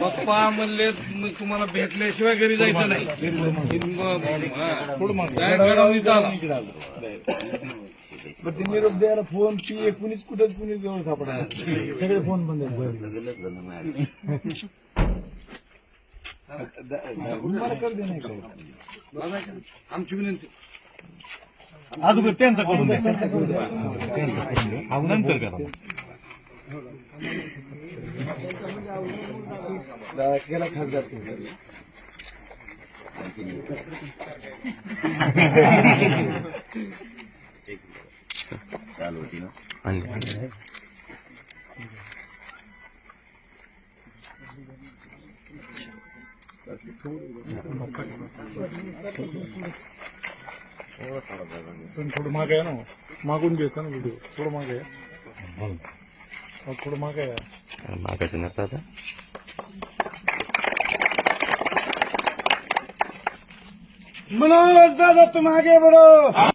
पप्पा म्हणले "मी तुम्हाला भेटल्याशिवाय घरी जायचं नाही. ते निरोप द्यायला फोन पी कुणीच कुठेच कुणी जवळ सापडा सगळे फोन बंद. मला दे नाही? आमची विनंती. अगोदर त्यांचा करून द्या. नंतर करा. केला खासदार तो. तुम्ही थोडं मागे आहे ना मागून घ्यायचं ना व्हिडिओ थोडं मागे आहे. अहो, थोडं मागे आहे मागायचं नाही आता. मनोज दादा तुम आगे बढ़ो